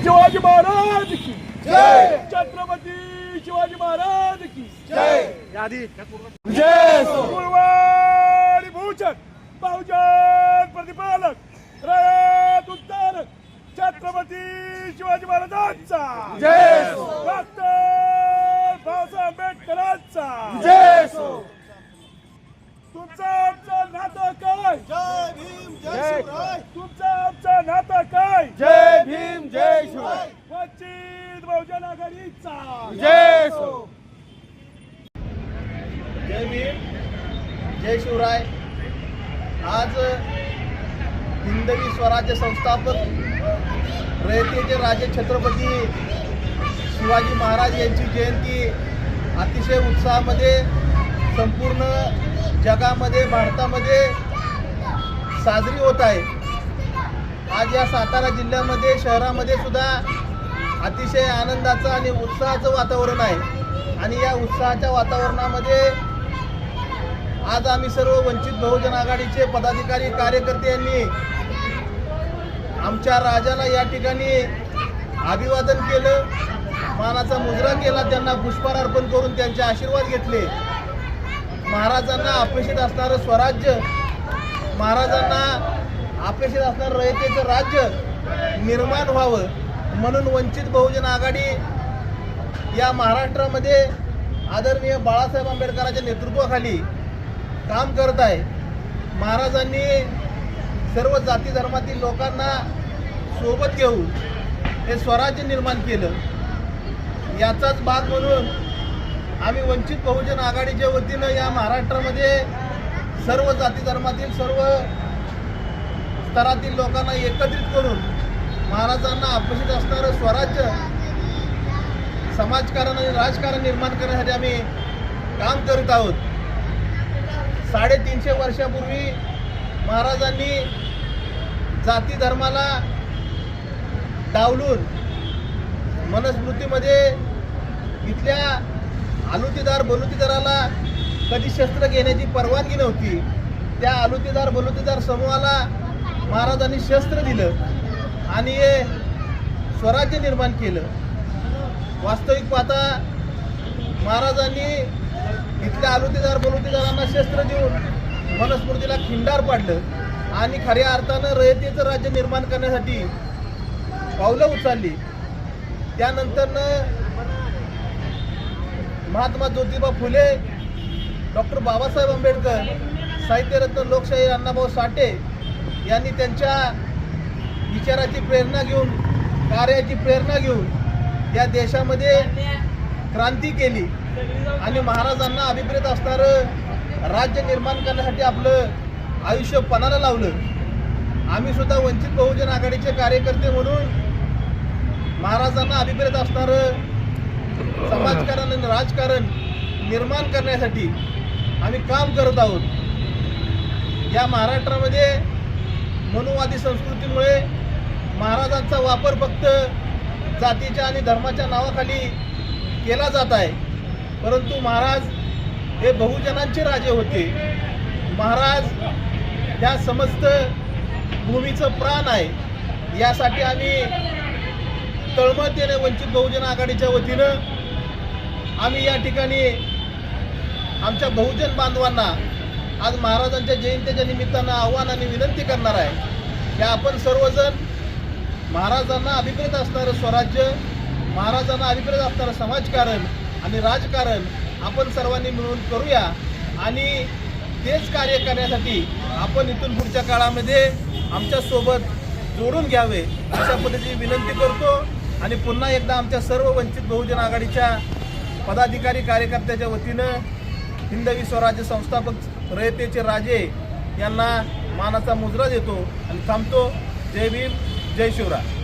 शिवाजी महाराज की जय. छत्रपती शिवाजी महाराज की जय जय कुलवाडी भूषण बहुजन प्रतिपालक रयत उत्तर छत्रपती शिवाजी महाराजांचा जय. डॉक्टर बाबासाहेब आंबेडकरांचा जय तुमचं आमचं नातं काय जय भीम जय. तुमचं आमचं नातं काय जय भीम जय वंचित बहुजन आघाडीचा. जय सो जय भीम जय शिवराय. आज हिंदवी स्वराज्य संस्थापक रयतेचे राजे छत्रपती शिवाजी महाराज यांची जयंती अतिशय उत्साहामध्ये संपूर्ण जगामध्ये भारतामध्ये साजरी होत आहे. आज या सातारा जिल्ह्यामध्ये शहरामध्ये सुद्धा अतिशय आनंदाचं आणि उत्साहाचं वातावरण आहे. आणि या उत्साहाच्या वातावरणामध्ये आज आम्ही सर्व वंचित बहुजन आघाडीचे पदाधिकारी कार्यकर्ते यांनी आमच्या राजाला या ठिकाणी अभिवादन केलं. मानाचा मुजरा केला त्यांना पुष्पहार अर्पण करून त्यांचे आशीर्वाद घेतले. महाराजांना अपेक्षित असणारं स्वराज्य महाराजांना अपेक्षित असणारं रयतेचं राज्य निर्माण व्हावं म्हणून वंचित बहुजन आघाडी या महाराष्ट्रामध्ये आदरणीय बाळासाहेब आंबेडकरांच्या नेतृत्वाखाली काम करत आहे. महाराजांनी सर्व जाती धर्मातील लोकांना सोबत घेऊन हे स्वराज्य निर्माण केलं. याचाच भाग म्हणून आम्ही वंचित बहुजन आघाडीच्या वतीनं या महाराष्ट्रामध्ये सर्व जाती धर्मातील सर्व स्तरातील लोकांना एकत्रित करून महाराजांना अपेक्षित असणारं स्वराज्य समाजकारण आणि राजकारण निर्माण करण्यासाठी आम्ही काम करत आहोत. साडेतीनशे वर्षापूर्वी महाराजांनी जाती धर्माला डावलून मनस्मृतीमध्ये इथल्या आलुतीदार बलुतीदाराला कधी शस्त्र घेण्याची परवानगी नव्हती. त्या आलुतीदार बलुतीदार समूहाला महाराजांनी शस्त्र दिलं आणि हे स्वराज्य निर्माण केलं. वास्तविक पाहता महाराजांनी इथल्या आलुतीदार बलुतीदारांना शस्त्र देऊन मनस्मृतीला खिंडार पाडलं आणि खऱ्या अर्थानं रयतेचं राज्य निर्माण करण्यासाठी पावलं उचलली. त्यानंतरनं महात्मा ज्योतिबा फुले डॉक्टर बाबासाहेब आंबेडकर साहित्यरत्न लोकशाही अण्णाभाऊ साठे यांनी त्यांच्या विचाराची प्रेरणा घेऊन कार्याची प्रेरणा घेऊन या देशामध्ये क्रांती केली. आणि महाराजांना अभिप्रेत असणारं राज्य निर्माण करण्यासाठी आपलं आयुष्य पणाला लावलं. आम्ही सुद्धा वंचित बहुजन आघाडीचे कार्यकर्ते म्हणून महाराजांना अभिप्रेत असणारं समाजकारण आणि राजकारण निर्माण करण्यासाठी आम्ही काम करत आहोत. या महाराष्ट्रामध्ये मनुवादी संस्कृतीमुळे महाराजांचा वापर फक्त जातीच्या आणि धर्माच्या नावाखाली केला जात आहे. परंतु महाराज हे बहुजनांचे राजे होते. महाराज त्या समस्त भूमीचं प्राण आहे. यासाठी आम्ही तळमळतेने वंचित बहुजन आघाडीच्या वतीनं आम्ही या ठिकाणी आमच्या बहुजन बांधवांना आज महाराजांच्या जयंतीच्या निमित्तानं आव्हान आणि विनंती करणार आहे की आपण सर्वजण महाराजांना अभिप्रेत असणारं स्वराज्य महाराजांना अभिप्रेत असणारं समाजकारण आणि राजकारण आपण सर्वांनी मिळून करूया आणि तेच कार्य करण्यासाठी आपण इथून पुढच्या काळामध्ये आमच्यासोबत जोडून घ्यावे अशा पद्धतीची विनंती करतो आणि पुन्हा एकदा आमच्या सर्व वंचित बहुजन आघाडीच्या पदाधिकारी कार्यकर्त्याच्या वतीनं हिंदवी स्वराज्य संस्थापक रयतेचे राजे यांना मानाचा मुजरा देतो आणि थांबतो. जय भीम जय शिवराय.